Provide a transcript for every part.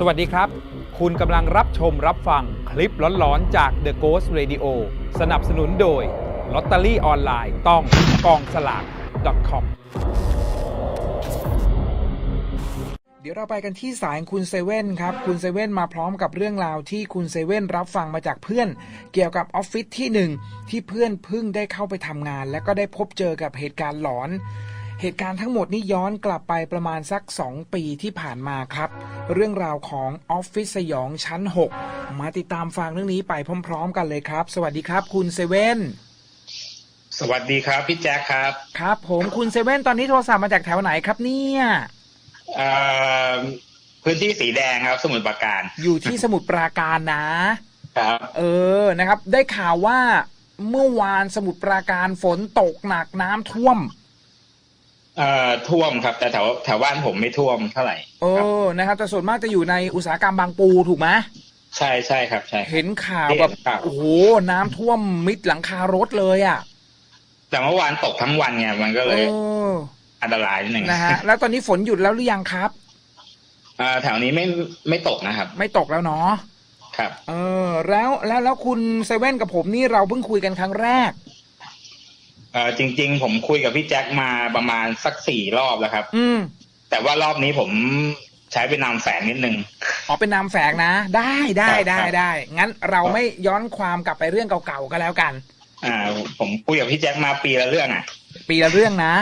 สวัสดีครับ คุณกำลังรับชมรับฟังคลิปหลอนๆ จาก The Ghost Radio สนับสนุนโดยลอตเตอรี่ออนไลน์ต้องกองสลาก .com เดี๋ยวเราไปกันที่สายคุณเซเว่นครับ คุณเซเว่นมาพร้อมกับเรื่องราวที่คุณเซเว่นรับฟังมาจากเพื่อน เกี่ยวกับออฟฟิศที่หนึ่งที่เพื่อนเพิ่งได้เข้าไปทำงาน และก็ได้พบเจอกับเหตุการณ์หลอน เหตุการณ์ทั้งหมดนี้ย้อนกลับไปประมาณสัก 2 ปีที่ผ่านมาครับ เรื่องราวของออฟฟิศสยองชั้น 6 มาติดตามฟังเรื่องนี้ไปพร้อม ๆ กันเลยครับ สวัสดีครับ คุณเซเว่นสวัสดีครับพี่แจ็คครับ ครับ ผมคุณเซเว่นตอนนี้โทรศัพท์มาจากแถวไหนครับเนี่ยเอ่อพื้นที่สีแดงครับ สมุทรปราการ อยู่ที่สมุทรปราการนะครับ เออนะครับ ได้ข่าวว่าเมื่อวานสมุทรปราการฝนตกหนักน้ำท่วม เอ่อท่วมครับ แต่แถวแถวบ้านผมไม่ท่วมเท่าไหร่เอครับอนะครับแต่ส่วนมากจะอยู่ในอุตสาหกรรมบางปูถูกไหมใช่ใช่ครับใช่เห็นข่าวแบบเห็นข่าวโอ้โหน้ำท่วมมิดหลังคารถเลยอะ แต่เมื่อวานตกทั้งวันไงมันก็เอเลยออันตรายนิดหนึ่งนะฮะแล้วตอนนี้ฝนหยุดแล้วหรือยังครับเอ่อแถวนี้ไม่ไม่ตกนะครับ ไม่ตกแล้วเนาะครับ เออ แล้วแล้วแล้วคุณเซเว่นกับผมนี่เราเพิ่งคุยกันครั้งแรก เอ่อจริง ๆ ผมคุยกับพี่แจ็คมาประมาณสักสี่รอบแล้วครับ อืม แต่ว่ารอบนี้ผมใช้เป็นนามแฝงนิดนึงอ๋อเป็นนามแฝงนะ ได้ได้ครับได้ครับได้งั้นเราไม่ย้อนความกลับไปเรื่องเก่าๆก็แล้วกัน อ่า ผมคุยกับพี่แจ็คมาปีละเรื่องอะ ปีละเรื่องนะ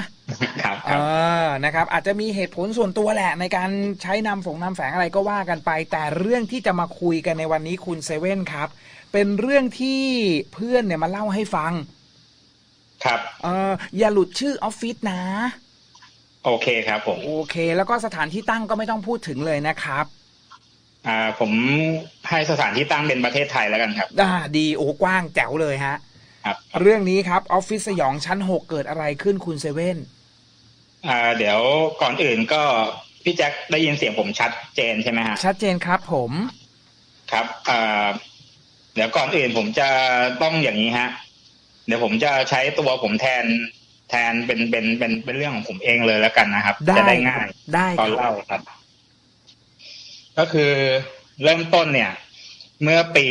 ครับคเอรับอนะครับ อาจจะมีเหตุผลส่วนตัวแหละ ในการใช้นามฝงนามแฝงอะไรก็ว่ากันไป แต่เรื่องที่จะมาคุยกันในวันนี้คุณเซเว่นครับ เป็นเรื่องที่เพื่อนเนี่ยมาเล่าให้ฟัง ครับเอออย่าหลุดชื่อออฟฟิศนะ โอเคครับผม โอเค แล้วก็สถานที่ตั้งก็ไม่ต้องพูดถึงเลยนะครับ อ่า ผมให้สถานที่ตั้งเป็นประเทศไทยแล้วกันครับ อ่า ดีโอ้กว้างแจ๋วเลยฮะ ครับเรื่องนี้ครับออฟฟิศสยองชั้น6เกิดอะไรขึ้นคุณเซเว่นอ่า เดี๋ยวก่อนอื่นก็พี่แจ็คได้ยินเสียงผมชัดเจนใช่ไหมฮะ ชัดเจนครับผมครับอ่าเดี๋ยวก่อนอื่นผมจะต้องอย่างนี้ฮะ เดี๋ยวผมจะใช้ตัวผมแทนแทนเป็นเป็นเป็นเป็นเรื่องของผมเองเลยแล้วกันนะครับได้จะได้ง่ายได้ตอนครับเล่าครับ ก็คือเริ่มต้นเนี่ย เมื่อปี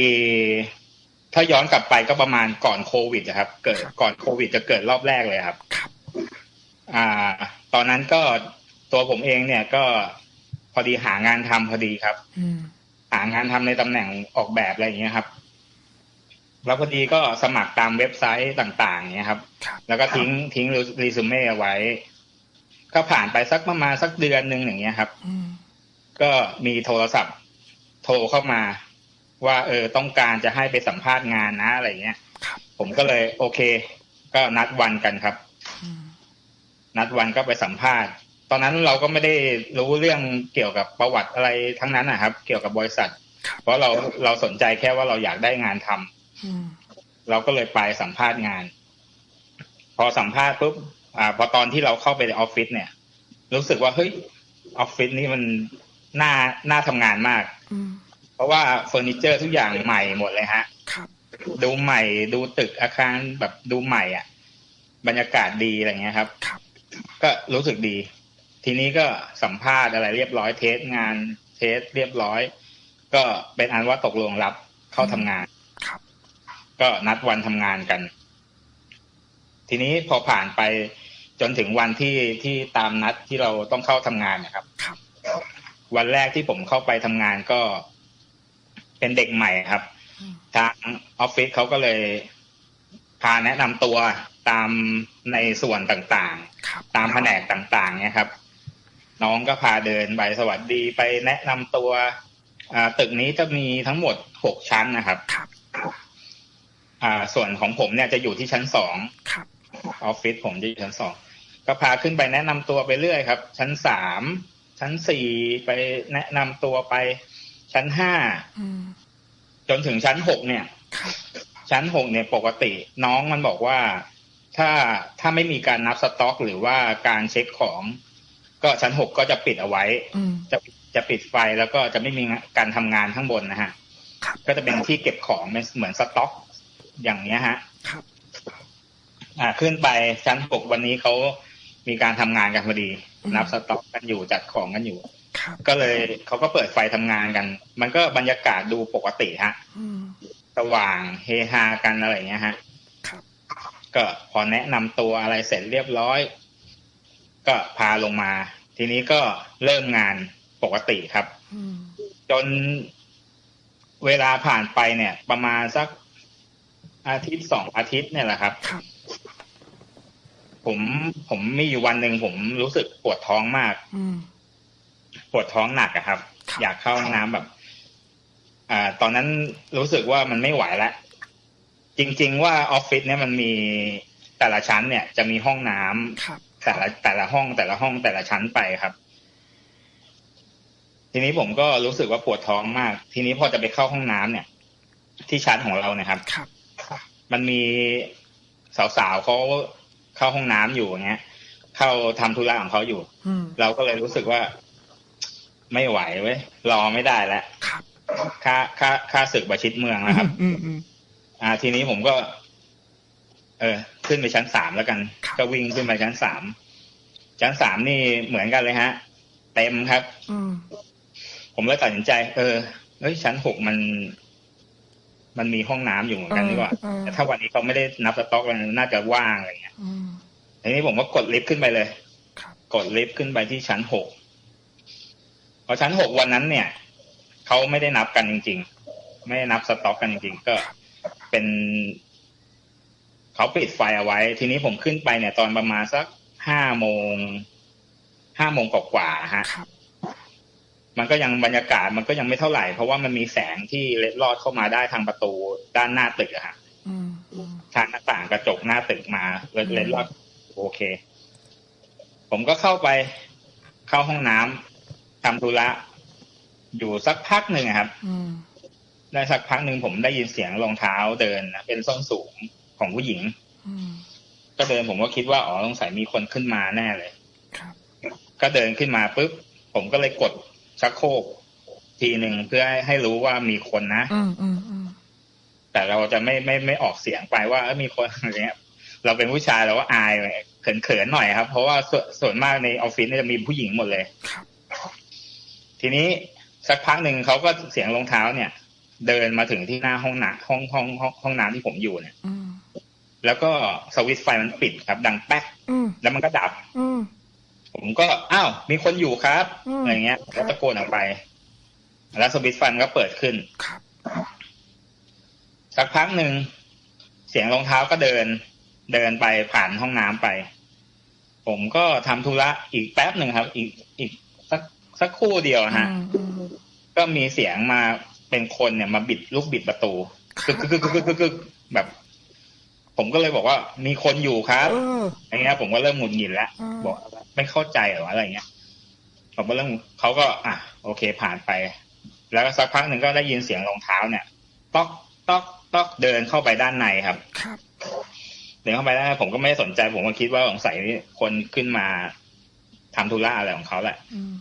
ถ้าย้อนกลับไปก็ประมาณก่อนโควิดนะครับ เกิดก่อนโควิดจะเกิดรอบแรกเลยครับครับ อ่า ตอนนั้นก็ตัวผมเองเนี่ยก็พอดีหางานทำพอดีครับอืมหางานทำในตำแหน่งออกแบบอะไรอย่างเงี้ยครับ แล้วพอดีก็สมัครตามเว็บไซต์ต่าง ๆ เนี่ยครับครับแล้วก็ทิ้งทิ้งรีซูเม่เอาไว้ ก็ผ่านไปสักประมาณสักเดือนหนึ่งอย่างเงี้ยครับอืมก็มีโทรศัพท์ โทรเข้ามา ว่า เออต้องการจะให้ไปสัมภาษณ์งานนะอะไรเงี้ยครับผมก็เลย โอเค ก็นัดวันกันครับอืมนัดวันก็ไปสัมภาษณ์ ตอนนั้นเราก็ไม่ได้รู้เรื่องเกี่ยวกับประวัติอะไรทั้งนั้นนะครับ เกี่ยวกับบริษัทครับเพราะเราเราสนใจแค่ว่าเราอยากได้งานทำอืม เราก็เลยไปสัมภาษณ์งาน พอสัมภาษณ์ปุ๊บอ่า พอตอนที่เราเข้าไปในออฟฟิศเนี่ย รู้สึกว่าเฮ้ยออฟฟิศนี่มันน่าน่าทำงานมากอืมเพราะว่าเฟอร์นิเจอร์ทุกอย่างใหม่หมดเลยฮะครับดูใหม่ดูตึกอาคารแบบดูใหม่อะ บรรยากาศดีอะไรเงี้ยครับครับ ก็รู้สึกดี ทีนี้ก็สัมภาษณ์อะไรเรียบร้อยเทสงานเทสเรียบร้อย ก็เป็นอันว่าตกลงรับเข้าทำงานครับ ก็นัดวันทำงานกัน ทีนี้พอผ่านไปจนถึงวันที่ที่ตามนัดที่เราต้องเข้าทำงานนะครับ ครับ วันแรกที่ผมเข้าไปทำงานก็เป็นเด็กใหม่ครับอืมทางออฟฟิศเขาก็เลยพาแนะนำตัวตามในส่วนต่างครับๆตามแผนกต่างๆ เนี่ยครับ น้องก็พาเดินไปสวัสดีไปแนะนำตัวอ่าตึกนี้จะมีทั้งหมดหกชั้นนะครับครับ อ่า ส่วนของผมเนี่ยจะอยู่ที่ชั้นสองครับออฟฟิศผมจะอยู่ชั้นสองก็พาขึ้นไปแนะนำตัวไปเรื่อยครับ ชั้นสามชั้นสี่ไปแนะนำตัวไป ชั้นห้าอืมจนถึงชั้นหกเนี่ยครับชั้นหกเนี่ยปกติน้องมันบอกว่าถ้าถ้าไม่มีการนับสต็อก หรือว่าการเช็คของ ก็ชั้นหกก็จะปิดเอาไว้อืมจะจะปิดไฟแล้วก็จะไม่มีการทำงานข้างบนนะฮะครับก็จะเป็นที่เก็บของเหมือนสต็อก อย่างเนี้ยฮะ ครับ อ่า ขึ้นไปชั้นหกวันนี้เขามีการทำงานกันพอดีอืมนับสต็อกกันอยู่จัดของกันอยู่คครับก็เลยเขาก็เปิดไฟทำงานกัน มันก็บรรยากาศดูปกติฮะอืมสว่างเฮฮากันอะไรอย่างเงี้ยฮะครับก็พอแนะนำตัวอะไรเสร็จเรียบร้อย ก็พาลงมา ทีนี้ก็เริ่มงานปกติครับอืมจนเวลาผ่านไปเนี่ย ประมาณสัก อาทิตย์สองอาทิตย์เนี่ยแหละครับครับ ผมผมมีอยู่วันหนึ่งผมรู้สึกปวดท้องมากอืมปวดท้องหนักอะครับครับ อยากเข้าห้องน้ำแบบ อ่า ตอนนั้นรู้สึกว่ามันไม่ไหวแล้วจริง ๆ ว่าออฟฟิศเนี่ยมันมีแต่ละชั้นเนี่ย จะมีห้องน้ำครับแต่ละแต่ละห้องแต่ละห้องแต่ละชั้นไปครับ ทีนี้ผมก็รู้สึกว่าปวดท้องมาก ทีนี้พอจะไปเข้าห้องน้ำเนี่ย ที่ชั้นของเราเนี่ยครับครับ มันมีสาวๆเขาเข้าห้องน้ำอยู่อย่างเงี้ย เข้าทำธุระของเขาอยู่อืมเราก็เลยรู้สึกว่า ไม่ไหวเว้ยรอไม่ได้แล้วครับค่าค่าค่าศึกประชิดเมืองนะครับอืมอืมอ่า ทีนี้ผมก็ เออ ขึ้นไปชั้นสามแล้วกันครับก็วิ่งขึ้นไปชั้นสามชั้นสามนี่เหมือนกันเลยฮะ เต็มครับอืมผมเลยตัดสินใจ เออเฮ้ยชั้นหกมัน มันมีห้องน้ำอยู่เหมือนกันดีกว่าเออแต่ถ้าวันนี้เขาไม่ได้นับสต็อกมันน่าจะว่างอะไรเงี้ยอืมทีนี้ผมก็กดลิฟต์ขึ้นไปเลยครับกดลิฟต์ขึ้นไปที่ชั้นหกพอชั้นหกวันนั้นเนี่ยเขาไม่ได้นับกันจริง ๆ ไม่ได้นับสต็อกกันจริง ๆ ก็เป็นเขาปิดไฟเอาไว้ ทีนี้ผมขึ้นไปเนี่ย ตอนประมาณสักห้าโมงห้าโมงกว่าๆฮะครับ มันก็ยังบรรยากาศมันก็ยังไม่เท่าไหร่ เพราะว่ามันมีแสงที่เล็ดลอดเข้ามาได้ทางประตูด้านหน้าตึกอะฮะอืมอืมทางหน้าต่างกระจกหน้าตึกมาเล็ดเล็ดลอดโอเค ผมก็เข้าไปเข้าห้องน้ำทำธุระอยู่สักพักหนึ่งอะครับอืมได้สักพักหนึ่งผมได้ยินเสียงรองเท้าเดินนะเป็นส้นสูงของผู้หญิงอืมก็เดินผมก็คิดว่าอ๋อสงสัยมีคนขึ้นมาแน่เลยครับก็เดินขึ้นมาปุ๊บผมก็เลยกด ชักโครกทีหนึ่งเพื่อให้ให้รู้ว่ามีคนนะอืมอืมอืมแต่เราจะไม่ไม่ไม่ออกเสียงไปว่าเอ้ยมีคนอะไรเงี้ย เราเป็นผู้ชายเราก็อายเขินเขินๆหน่อยครับ เพราะว่าส่วนส่วนมากในออฟฟิศเนี่ยจะมีผู้หญิงหมดเลยครับทีนี้สักพักหนึ่งเขาก็เสียงรองเท้าเนี่ย เดินมาถึงที่หน้าห้องน้ำห้องห้องห้องห้องน้ำที่ผมอยู่เนี่ยอืมแล้วก็สวิตช์ไฟมันปิดครับ ดังแป๊กอืมแล้วมันก็ดับอืม ผมก็อ้าวมีคนอยู่ครับอืมอะไรเงี้ยแล้วตะโกนออกไป แล้วสวิตช์ไฟมันก็เปิดขึ้นครับสักพักหนึ่งเสียงรองเท้าก็เดิน เดินไปผ่านห้องน้ำไป ผมก็ทำธุระอีกแป๊บหนึ่งครับ อีกอีกสักสักครู่เดียวฮะอืมอืมก็มีเสียงมาเป็นคนเนี่ยมาบิดลูกบิดประตูครักึบกกึกกึกกึกกึกแบบ ผมก็เลยบอกว่ามีคนอยู่ครับเอออย่างเงี้ย ผมก็เริ่มหงุดหงิดแล้วอืมบอกไม่เข้าใจเหรออะไรเงี้ยผมก็เริ่มเขาก็ อะ โอเคผ่านไป แล้วก็สักพักหนึ่งก็ได้ยินเสียงรองเท้าเนี่ยต๊อกต๊อกต๊อกเดินเข้าไปด้านในครับ ครับ เดินเข้าไปได้ผมก็ไม่ได้สนใจ ผมก็คิดว่าสงสัยคนขึ้นมาทำธุระอะไรของเขาแหละอืม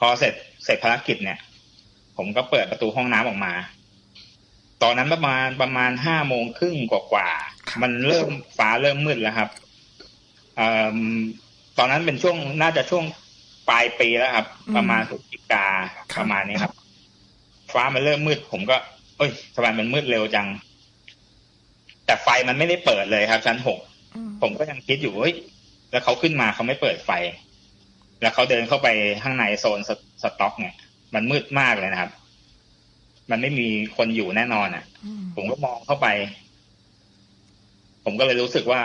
พอเสร็จเสร็จภารกิจเนี่ย ผมก็เปิดประตูห้องน้ำออกมา ตอนนั้นประมาณประมาณห้าโมงครึ่งกว่าๆมันเริ่มฟ้าเริ่มมืดแล้วครับเอ่อตอนนั้นเป็นช่วงน่าจะช่วงปลายปีแล้วครับ ประมาณพฤศจิกาประมาณนี้ครับ ฟ้ามันเริ่มมืด ผมก็ เอ้ยทำไมมันมืดเร็วจัง แต่ไฟมันไม่ได้เปิดเลยครับ ชั้นหกอืมผมก็ยังคิดอยู่เฮ้ยแล้วเขาขึ้นมาเขาไม่เปิดไฟ แล้วเขาเดินเข้าไปข้างในโซนสสต็อกเนี่ย มันมืดมากเลยนะครับ มันไม่มีคนอยู่แน่นอนอะอืมผมก็มองเข้าไป ผมก็เลยรู้สึกว่า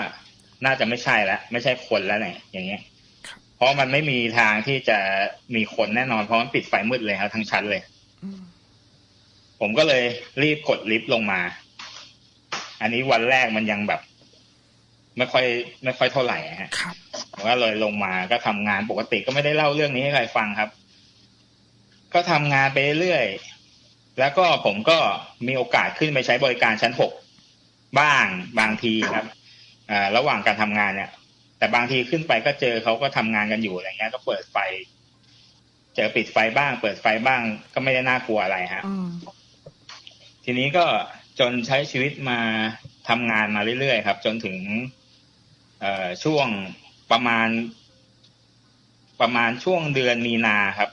น่าจะไม่ใช่แล้วไม่ใช่คนแล้วเนี่ยอย่างเงี้ยเพราะมันไม่มีทางที่จะมีคนแน่นอนเพราะมันปิดไฟมืดเลยครับทั้งชั้นเลยอืมผมก็เลยรีบกดลิฟต์ลงมา อันนี้วันแรกมันยังแบบ ไม่ค่อย ไม่ค่อยเท่าไหร่อะฮะครับผมก็เลยลงมาก็ทำงานปกติก็ไม่ได้เล่าเรื่องนี้ให้ใครฟังครับ ก็ทำงานไปเรื่อยๆ แล้วก็ผมก็มีโอกาสขึ้นไปใช้บริการชั้นหกบ้างบางทีครับอ่าระหว่างการทำงานเนี่ย แต่บางทีขึ้นไปก็เจอเขาก็ทำงานกันอยู่อะไรเงี้ย ก็เปิดไฟ เจอปิดไฟบ้าง เปิดไฟบ้าง ก็ไม่ได้น่ากลัวอะไรฮะอืมทีนี้ก็จนใช้ชีวิตมาทำงานมาเรื่อยๆครับ จนถึงเอ่อช่วงประมาณ ประมาณช่วงเดือนมีนาครับครับ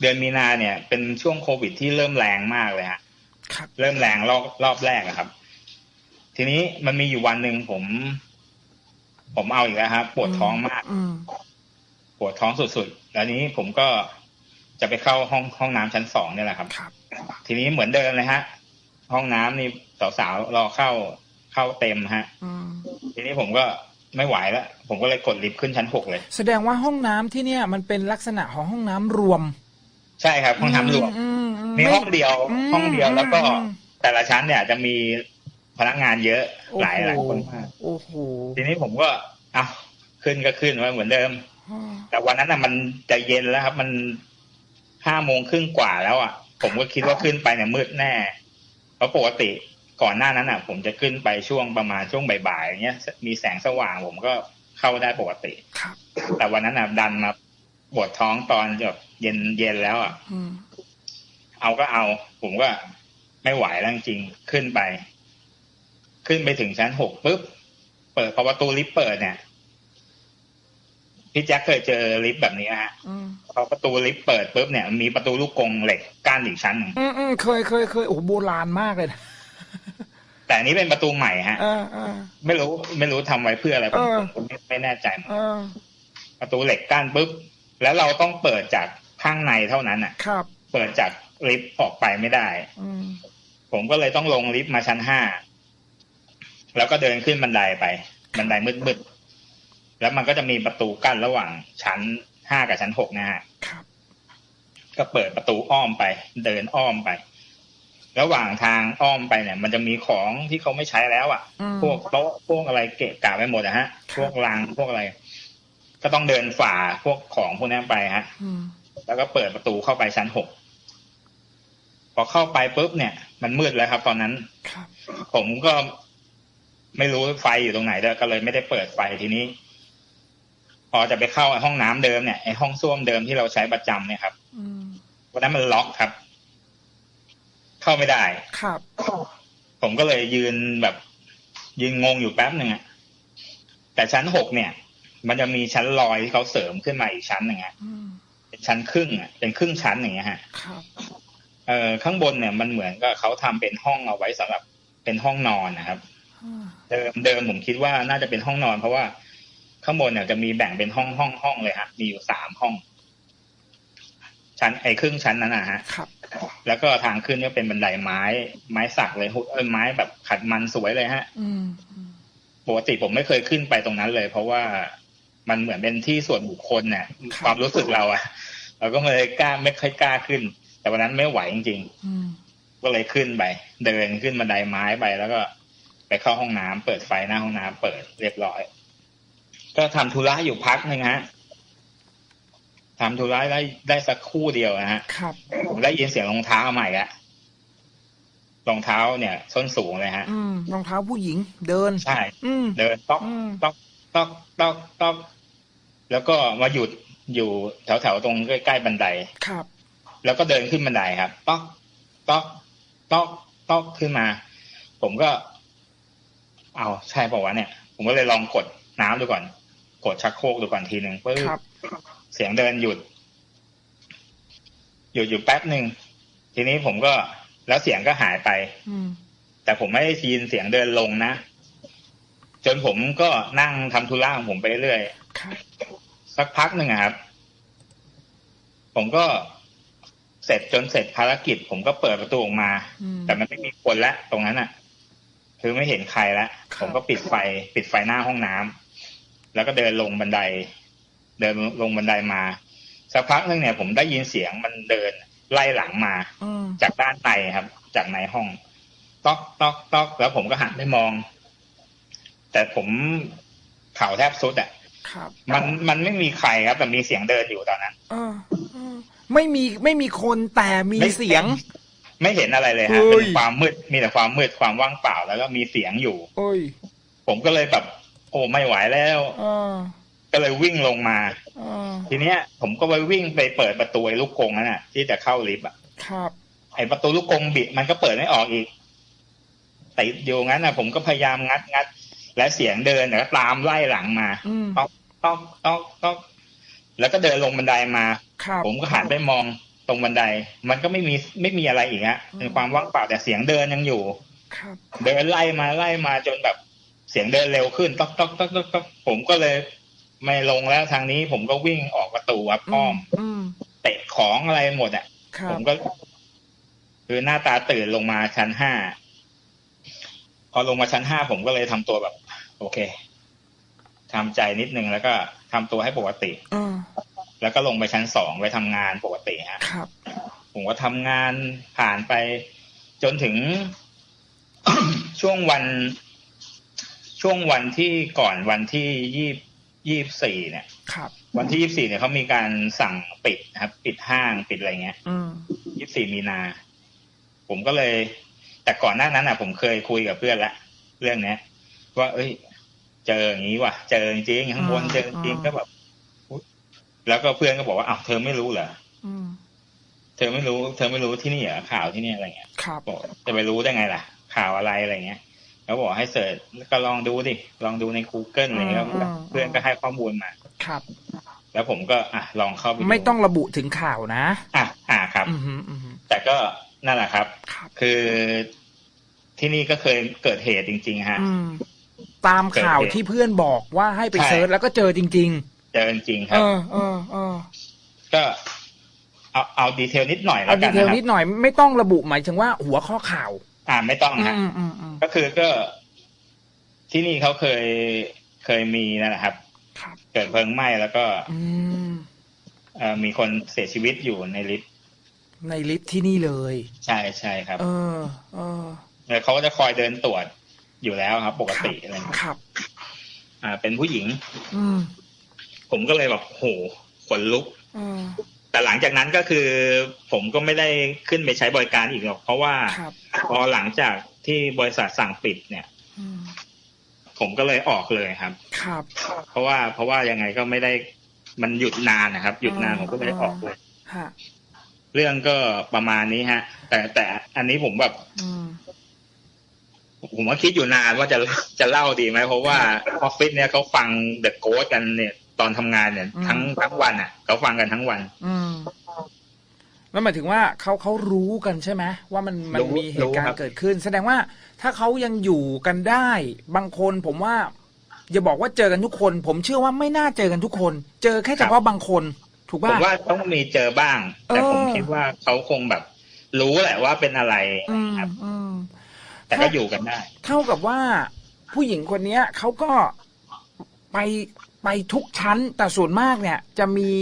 เดือนมีนาเนี่ย เป็นช่วงโควิดที่เริ่มแรงมากเลยฮะครับเริ่มแรงรอบรอบแรกอะครับ ทีนี้มันมีอยู่วันหนึ่งผม ผมเอาอีกแล้วครับปวดท้องมากอืมปวดท้องสุดๆแล้วนี้ผมก็จะไปเข้าห้องห้องน้ำชั้นสองเนี่ยแหละครับครับ ทีนี้เหมือนเดิมเลยฮะ ห้องน้ำนี่สาวๆรอเข้าเข้าเต็มฮะอืมทีนี้ผมก็ไม่ไหวแล้วผมก็เลยกดลิฟต์ขึ้นชั้นหกเลย แสดงว่าห้องน้ำที่เนี่ย มันเป็นลักษณะของห้องน้ำรวม ใช่ครับห้องน้ำรวมอืมอืมีห้องเดียวมห้องเดียวแล้วก็อืมแต่ละชั้นเนี่ยจะมีพนักงานเยอะโอ้หลายหลายโหคนมากโอ้โหทีนี้ผมก็เอาขึ้นก็ขึ้นไว้เหมือนเดิม แต่วันนั้นน่ะมันจะเย็นแล้วครับ มันห้าโมงครึ่งกว่าแล้วอะ ผมก็คิดว่าขึ้นไปเนี่ยมืดแน่ เพราะปกติก่อนหน้านั้นอะ ผมจะขึ้นไปช่วงประมาณช่วงบ่ายๆอย่างเงี้ย มีแสงสว่างผมก็เข้าได้ปกติครับแต่วันนั้นอะดันมา ปวดท้องตอนแบบเย็นเย็นแล้วอะอืมเอาก็เอา ผมก็ไม่ไหวแล้วจริงๆขึ้นไป ขึ้นไปถึงชั้นหกปุ๊บเปิดพอประตูลิฟต์เปิดเนี่ยพี่แจ็คเคยเจอลิฟต์แบบนี้นะฮะอืมพอประตูลิฟต์เปิดปุ๊บเนี่ยมีประตูลูกกรงเหล็กกั้นอีกชั้นหนึ่งอืมอืมเคยเคยเคยโอ้โหโบราณมากเลยนะแต่อันนี้เป็นประตูใหม่ฮะเออเออไม่รู้ ไม่รู้ทำไว้เพื่ออะไรผมเออผมไม่ไม่แน่ใจเหมือนเอกันอประตูเหล็กกั้นปุ๊บ แล้วเราต้องเปิดจากข้างในเท่านั้นอะครับ เปิดจากลิฟต์ออกไปไม่ได้อืมผมก็เลยต้องลงลิฟต์มาชั้นห้าแล้วก็เดินขึ้นบันไดไป บันไดมืดๆแล้วมันก็จะมีประตูกั้นระหว่างชั้นห้ากับชั้นหกนะฮะครับก็เปิดประตูอ้อมไป เดินอ้อมไประหว่างทางอ้อมไปเนี่ย มันจะมีของที่เขาไม่ใช้แล้วอะอืมพวกโต๊ะพวกอะไรเกะกะไปหมดนะฮะครับพวกลังพวกอะไร ก็ต้องเดินฝ่าพวกของพวกนั้นไปฮะอืมแล้วก็เปิดประตูเข้าไปชั้นหกพอเข้าไปปุ๊บเนี่ย มันมืดแล้วครับ ตอนนั้นครับผมก็ไม่รู้ไฟอยู่ตรงไหนด้วยก็เลยไม่ได้เปิดไฟทีนี้ พอจะไปเข้าห้องน้ำเดิมเนี่ยไอห้องส้วมเดิมที่เราใช้ประจำเนี่ยครับอืมวันนั้นมันล็อกครับ เข้าไม่ได้ครับ ผมก็เลยยืนแบบ ยืนงงอยู่แป๊บหนึ่งอะแต่ชั้นหกเนี่ย มันจะมีชั้นลอยที่เขาเสริมขึ้นมาอีกชั้นหนึ่งอะอืมเป็นชั้นครึ่งอะเป็นครึ่งชั้นอย่างเงี้ยฮะครับเอ่อข้างบนเนี่ยมันเหมือนกับเขาทำเป็นห้องเอาไว้สำหรับเป็นห้องนอนนะครับอืมเดิมเดิมผมคิดว่าน่าจะเป็นห้องนอน เพราะว่าข้างบนเนี่ยจะมีแบ่งเป็นห้องห้องห้องเลยฮะมีอยู่สามห้อง ชั้นไอ้ครึ่งชั้นนั้นนะฮะครับ แล้วก็ทางขึ้นก็เป็นบันไดไม้ ไม้สักเลยเออไม้แบบขัดมันสวยเลยฮะอืมอืมปกติผมไม่เคยขึ้นไปตรงนั้นเลย เพราะว่า มันเหมือนเป็นที่ส่วนบุคคลเนี่ยความรู้สึกเราอะเราก็ไม่เลยกล้าไม่ค่อยกล้าขึ้น แต่วันนั้นไม่ไหวจริงอืมๆก็เลยขึ้นไป เดินขึ้นบันไดไม้ไปแล้วก็ ไปเข้าห้องน้ำเปิดไฟหน้าห้องน้ำเปิดเรียบร้อย ก็ทำธุระอยู่พักหนึ่งฮะทำธุระได้ได้สักครู่เดียวนะฮะครับผมได้ยินเสียงรองเท้าใหม่ละรองเท้าเนี่ย ส้นสูงเลยฮะอืมรองเท้าผู้หญิง เดินใช่อืมเดินต๊อกอืมต๊อกต๊อกต๊อกต๊อก แล้วก็มาหยุดอยู่แถวๆตรงใกล้ๆบันไดครับ แล้วก็เดินขึ้นบันไดครับต๊อกต๊อกต๊อกต๊อกขึ้นมา ผมก็ เอาใช่ป่าวะเนี่ย ผมก็เลยลองกดน้ำดูก่อน กดชักโครกดูก่อนทีหนึ่งปึ๊บครับเสียงเดินหยุด หยุดอยู่แป๊บหนึ่งทีนี้ผมก็แล้วเสียงก็หายไป อืมแต่ผมไม่ได้ยินเสียงเดินลงนะจนผมก็นั่งทำธุระของผมไปเรื่อยครับ สักพักหนึ่งอะครับ ผมก็เสร็จจนเสร็จภารกิจ ผมก็เปิดประตูออกมาอืมแต่มันไม่มีคนแล้วตรงนั้นอะคือไม่เห็นใครแล้วครับผมก็ปิดไฟ ปิดไฟหน้าห้องน้ำแล้วก็เดินลงบันได เดินลงบันไดมา สักพักหนึ่งเนี่ย ผมได้ยินเสียงมันเดินไล่หลังมาอืมจากด้านในครับ จากในห้องต๊อกต๊อกต๊อกแล้วผมก็หันไปมอง แต่ผมเข่าแทบสุดอะ ครับมันมันไม่มีใครครับ แต่มีเสียงเดินอยู่ตอนนั้นเออเออไม่มีไม่มีคนแต่มีไม่เสียง ไม่เห็นอะไรเลยฮะเฮ้ยเป็นความมืดมีแต่ความมืดความว่างเปล่าแล้วก็มีเสียงอยู่โอ้ยผมก็เลยแบบโอ้ไม่ไหวแล้วเออก็เลยวิ่งลงมาเออทีเนี้ย ผมก็ไปวิ่งไปเปิดประตูไอ้ลูกกรงนั่นน่ะ ที่จะเข้าลิฟต์อะครับไอ้ประตูลูกกรงบิดมันก็เปิดไม่ออกอีกติดอยู่งั้นนะผมก็พยายามงัดงัดและเสียงเดินเนี่ยก็ตามไล่หลังมาอืมต๊อก ต๊อกต๊อกต๊อกแล้วก็เดินลงบันไดมาครับผมก็หันไปมองตรงบันได มันก็ไม่มีไม่มีอะไรอีกฮะอืมเป็นความว่างเปล่าแต่เสียงเดินยังอยู่ครับเดินไล่มาไล่มาจนแบบเสียงเดินเร็วขึ้นต๊อกต๊อกต๊อกต๊อกต๊อกผมก็เลย ไม่ลงแล้วทางนี้ผมก็วิ่งออกประตูวัดอ้อมอืมเตะของอะไรหมดอะครัผบมก็ คือหน้าตาตื่นลงมาชั้นห้าพอลงมาชั้นห้าผมก็เลยทำตัวแบบ โอเค ทำใจนิดนึงแล้วก็ทำตัวให้ปกติเออแล้วก็ลงไปชั้นสองไปทำงานปกติฮะครับ ผมก็ทำงานผ่านไปจนถึงช่วงวัน ช่วงวันที่ก่อนวันที่ยี่ยี่สี่เนี่ย ครับ วันที่ยี่สี่เนี่ยเขามีการสั่งปิดนะครับ ปิดห้างปิดอะไรเงี้ยอืมยี่สี่มีนา ผมก็เลย แต่ก่อนหน้านั้นอะ ผมเคยคุยกับเพื่อนละเรื่องเนี้ยว่า เอ้ย เจออย่างนี้ว่ะ เจอจริงๆข้างบนอ่าเจอจริงอ่าก็แบบอุ๊ยแล้วก็เพื่อนก็บอกว่าอ้าวเธอไม่รู้เหรออืมเธอไม่รู้ เธอไม่รู้ที่นี่เหรอข่าวที่นี่อะไรเงี้ยครับบอกจะไปรู้ได้ไงล่ะ ข่าวอะไรอะไรเงี้ยแล้วบอกให้เสิร์ชก็ลองดูดิลองดูใน Google อะไรเงี้ยอืมอืมเพื่อนก็ให้ข้อมูลมาครับ แล้วผมก็อะลองเข้าไปดูไม่ต้องระบุถึงข่าวนะอะอะครับอืมฮึอืมฮึแต่ก็นั่นแหละครับครับ คือที่นี่ก็เคยเกิดเหตุจริง ๆ ฮะอืม ตามข่าวที่เพื่อนบอกว่าให้ไปใช่เซิร์ชแล้วก็เจอจริงเจอจริงๆๆครัเอบอเออเออก็เอาเอาดีเทลนิดหน่อยแล้เอาวดีกันเทลนะคนิรับดหน่อยไม่ต้องระบุหมายถึงว่าหัวข้อข่าว อ่าไม่ต้องอืฮะมอืมอืมก็คือก็ ที่นี่เขาเคยเคยมีนั่นแหละครับครับเกิดเพลิงไหม้แล้วก็อืมเอ่อมีคนเสียชีวิตอยู่ในลิฟต์ในลิฟต์ที่นี่เลย ใช่ใช่ครับ เออเออแล้วเขาก็จะคอยเดินตรวจ อยู่แล้วครับ ปกติอะไรเงี้ยครับ อ่า เป็นผู้หญิง อืมผมก็เลยแบบโหขนลุกเออแต่หลังจากนั้นก็คือ ผมก็ไม่ได้ขึ้นไปใช้บริการอีกหรอก เพราะว่าครับพอหลังจากที่บริษัทสั่งปิดเนี่ยอืมผมก็เลยออกเลยครับ ครับ เพราะว่าเพราะว่ายังไงก็ไม่ได้มันหยุดนานนะครับ หยุดนานผมก็เลยออกเลยฮะเรื่องก็ประมาณนี้ฮะ แต่แต่อันนี้ผมแบบอืม ผมว่าคิดอยู่นานว่าจะจะเล่าดีไหมเพราะว่าออฟฟิศเนี่ยเขาฟังเดอะโกสกันเนี่ย ตอนทำงานเนี่ย ทั้งทั้งวันอะเขาฟังกันทั้งวัน อืมแล้วหมายถึงว่าเขาเขารู้กันใช่ไหมว่ามันมันรู้มีเหตุการรู้ครัณ์บเกิดขึ้น แสดงว่าถ้าเขายังอยู่กันได้ บางคนผมว่า อย่าบอกว่าเจอกันทุกคน ผมเชื่อว่าไม่น่าเจอกันทุกคน เจอแค่เฉพาะบางคน ถูกผมป่ะว่าต้องมีเจอบ้าง แต่เออผมคิดว่าเขาคงแบบ รู้แหละว่าเป็นอะไรอืมครับอืม แต่ก็อยู่กันได้ เท่ากับว่าผู้หญิงคนเนี้ยเขาก็ไปไปทุกชั้นแต่ส่วนมากเนี่ย จะมี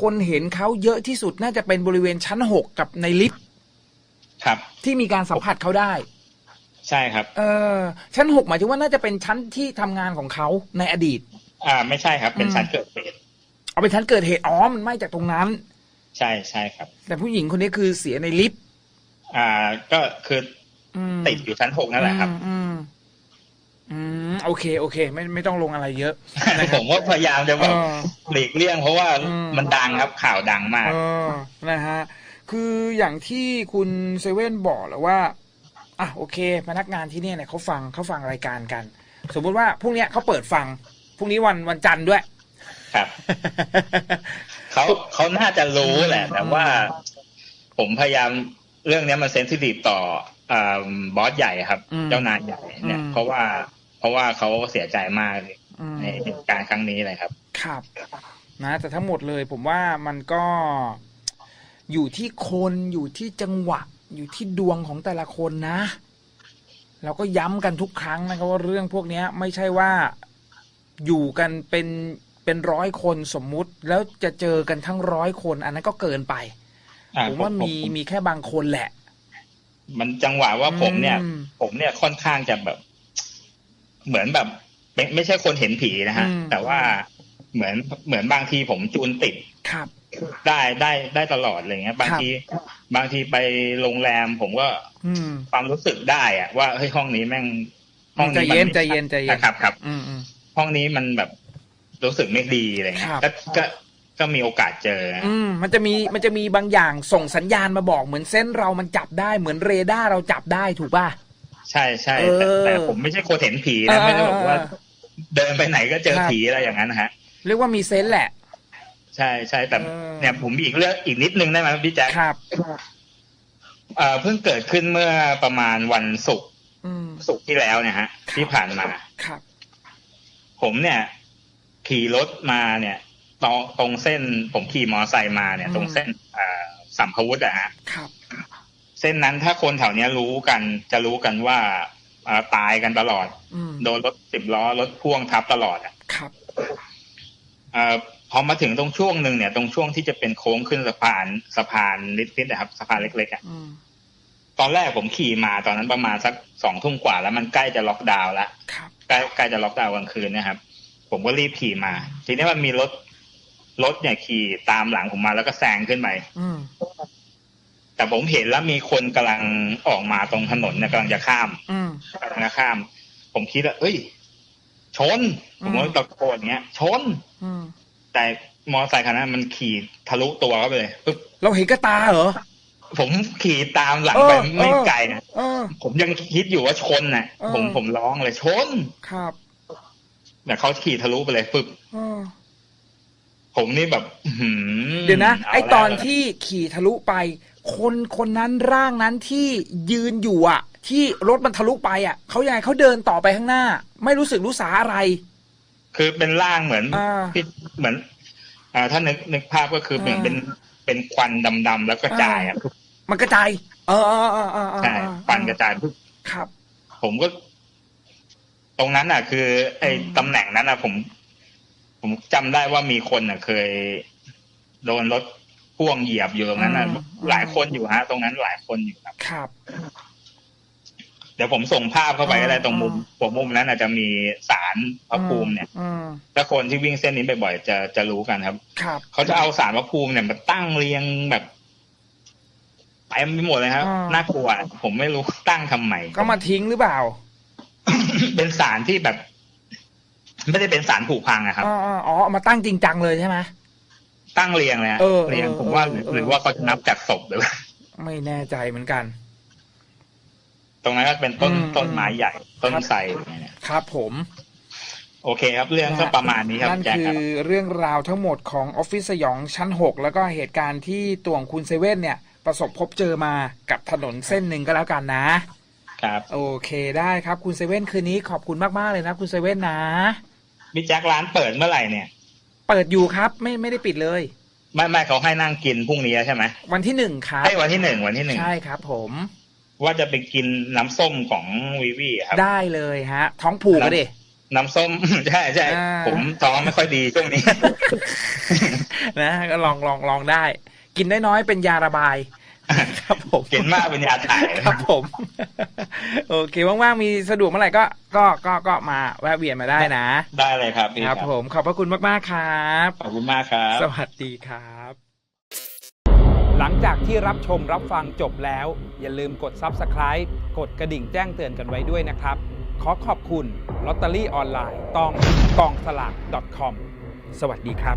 คนเห็นเขาเยอะที่สุดน่าจะเป็นบริเวณชั้นหกกับในลิฟต์ครับ ที่มีการสัมผัสเขาได้ ใช่ครับ เออชั้นหกหมายถึงว่าน่าจะเป็นชั้นที่ทำงานของเขาในอดีต อ่า ไม่ใช่ครับ เป็นอืมชั้นเกิดเหตุเอาเป็นชั้นเกิดเหตุอ๋อมันไหม้จากตรงนั้น ใช่ใช่ครับ แต่ผู้หญิงคนนี้คือเสียในลิฟต์อ่าก็คืออืม ติดอยู่ชั้นหกนั่นแหละครับอืมอืมอืมโอเค โอเค ไม่ไม่ต้องลงอะไรเยอะนะคผรับมว่าพยายามจะแบบเออหลีกเลี่ยง เพราะว่าอืมมันดังครับข่าวดังมากเออนะฮะคืออย่างที่คุณเซเว่นบอกแล้วว่าอะโอเค พนักงานที่เนี่ยเนี่ยเขาฟังเขาฟังรายการกัน สมมุติว่าพรุ่งเนี้ยเขาเปิดฟังพรุ่งนี้วันวันจันทร์ด้วย ครับเขาเขาน่าจะรู้แหละ แต่ว่า ผมพยายามเรื่องเนี้ยมันเซนซิทีฟต่ออ่า บอสใหญ่ครับอืมเจ้านายใหญ่เนี่ยอืมเพราะว่าเพราะว่าเขาเสียใจมากอืมในเหตุการณ์ครั้งนี้เลยครับ ครับ นะ แต่ทั้งหมดเลยผมว่ามันก็อยู่ที่คนอยู่ที่จังหวะ อยู่ที่ดวงของแต่ละคนนะ เราก็ย้ำกันทุกครั้งนะครับว่าเรื่องพวกเนี้ย ไม่ใช่ว่าอยู่กันเป็นเป็นร้อยคนสมมุติ แล้วจะเจอกันทั้งร้อยคน อันนั้นก็เกินไปอ่าผมว่ามีมีแค่บางคนแหละ มันจังหวะว่าผมเนี่ยอืมผมเนี่ยค่อนข้างจะแบบ เหมือนแบบไม่ไม่ใช่คนเห็นผีนะฮะอืมแต่ว่าเหมือนเหมือนบางทีผมจูนติดครับ ได้ได้ได้ตลอดอะไรเงี้ย บางที บางทีไปโรงแรม ผมก็อืมความรู้สึกได้อะว่าเฮ้ยห้องนี้แม่ง ห้องใจนี้มัเย็นไม่ใจเย็นใจเย็นครับครับอืมอืมห้องนี้มันแบบรู้สึกไม่ดีอะไรเงี้ครัยบก็ ก็ก็มีโอกาสเจอ อืมมันจะมีมันจะมีบางอย่างส่งสัญญาณมาบอกเหมือนเส้นเรามันจับได้เหมือนเรดาร์เราจับได้ถูกป่ะ ใช่ใช่เออแต่แต่ผมไม่ใช่คนเห็นผีนะไม่ได้บอกว่าเออเดินไปไหนก็เจอครับผีอะไรอย่างนั้นนะฮะ เรียกว่ามีเซนส์แหละ ใช่ใช่แต่เออเนี่ยผมมีอีกเรื่องอีกนิดนึงได้ไหมพี่แจ๊คครับเอ่อเพิ่งเกิดขึ้นเมื่อประมาณวันศุกร์อืมศุกร์ที่แล้วเนี่ยฮะ ที่ผ่านมาครับ ผมเนี่ย ขี่รถมาเนี่ย ตรงตรงเส้นผมขี่มอไซค์มาเนี่ย ตรงเส้นเอ่อสัมภวุฒิอะฮะครับ เส้นนั้นถ้าคนแถวเนี้ยรู้กันจะรู้กันว่าเอ่อตายกันตลอดอืมโดนรถสิบล้อรถพ่วงทับตลอดอะครับเอ่อพอมาถึงตรงช่วงหนึ่งเนี่ย ตรงช่วงที่จะเป็นโค้งขึ้นสะพานสะพานนิดๆนะครับสะพานเล็กๆอะอืมตอนแรกผมขี่มาตอนนั้นประมาณสักสองทุ่มกว่า แล้วมันใกล้จะล็อกดาวน์แล้วครับใกล้ใกล้จะล็อกดาวน์กลางคืนนะครับ ผมก็รีบขี่มา ทีนี้มันมีรถ รถเนี่ยขี่ตามหลังผมมาแล้วก็แซงขึ้นไปอืมแต่ผมเห็นแล้วมีคนกำลังออกมาตรงถนนเนี่ยกำลังจะข้ามอืมกำลังจะข้าม ผมคิดว่าเอ้ย ชน ผมก็ตะโกนอย่างเงี้ย ชนอืมแต่มอเตอร์ไซค์คันนั้นมันขี่ทะลุตัวเข้าไปเลยปึ๊บเราเห็นกระตาเหรอผมขี่ตามหลังเออไปไม่เออไกลนะเออผมยังคิดอยู่ว่าชนน่ะเออผมผมร้องเลยชนครับแต่เขาขี่ทะลุไปเลยปึ๊บเออ ผมนี่แบบอื้อหือเดี๋ยวนะาไอตอนแล้วที่ขี่ทะลุไป คนคนนั้นร่างนั้นที่ยืนอยู่อะ ที่รถมันทะลุไปอะเขายังไงเขาเดินต่อไปข้างหน้า ไม่รู้สึกรู้สาอะไร คือเป็นร่างเหมือนอ่าที่เหมือน อ่าถ้านึกนึกภาพก็คือเหมือนอ่าเป็นเป็นควันดำๆแล้วกระจายอะมันกระจายเออเออเออเออเออใช่ควันกระจายปุ๊บครับ ผมก็ ตรงนั้นอะ คือ ไอ้อืมตำแหน่งนั้นอะ ผม ผมจำได้ว่ามีคนอะ เคย โดนรถพ่วงเหยียบอยู่ตรงนั้นอะหลายคนอยู่ฮะ ตรงนั้นหลายคนอยู่ครับ ครับ เดี๋ยวผมส่งภาพเข้าไปก็ได้อ่าตรงมุมอ่าหัวมุมนั้นอาจจะมีสารพระภูมิเนี่ยอืมถ้าคนที่วิ่งเส้นนี้บ่อยๆจะจะรู้กันครับ ครับ เขาจะเอาสารพระภูมิเนี่ยมาตั้งเรียงแบบเต็มไปหมดเลยครับอ่าน่ากลัว ผมไม่รู้ตั้งทำไมก็มาทิ้งหรือเปล่า เป็นสารที่แบบ ไม่ได้เป็นสารผุพังอะครับอ๋ออ๋ออ๋อเอามาตั้งจริงจังเลยใช่ไหมตั้งเรียงเลยฮะเออเรียงเออผมว่าเออเออหรือว่าเขาจะนับจากศพหรือว่าไม่แน่ใจเหมือนกัน ตรงนั้นก็เป็นต้นอืมต้นไม้ใหญ่ ต้นครับไทรเนี่ยครับผม โอเคครับ เรื่องก็ประมาณนี้ครับนั่นแจ็คคืครับอเรื่องราวทั้งหมดของออฟฟิศสยองชั้น6แล้วก็เหตุการณ์ที่ตัวของคุณเซเว่นเนี่ย ประสบพบเจอมากับถนนเส้นหนึ่งก็แล้วกันนะครับ โอเคได้ครับคุณเซเว่นคืนนี้ขอบคุณมาก ๆ เลยนะ คุณเซเว่นนะ พี่แจ็คร้านเปิดเมื่อไหร่เนี่ย เปิดอยู่ครับ ไม่ไม่ได้ปิดเลย ไม่ไม่เขาให้นั่งกินพรุ่งนี้ใช่ไหมวันที่หนึ่งครับไอ้ยวันที่หนึ่งวันที่หนึ่งใช่ครับ ผม ว่าจะไปกินน้ำส้มของวีวีครับ ได้เลยฮะ ท้องผูกก็ดิน้ำส้มใช่ใช่อ่าผมท้องไม่ค่อยดีช่วงนี้ นะก็ลองลองลองได้ กินได้น้อยเป็นยาระบาย ครับผมกินมากเป็นยาถ่ายครับผม โอเคว่างๆมีสะดวกเมื่อไหร่ก็ก็ก็ก็มาแวะเวียนมาได้นะ ได้เลยครับพี่คครัรับบผมขอบพระคุณมากๆครับขอบคุณมากครับ สวัสดีครับ หลังจากที่รับชมรับฟังจบแล้ว อย่าลืมกด Subscribe กดกระดิ่งแจ้งเตือนกันไว้ด้วยนะครับ ขอขอบคุณลอตเตอรี่ออนไลน์ตองกองสลาก .com สวัสดีครับ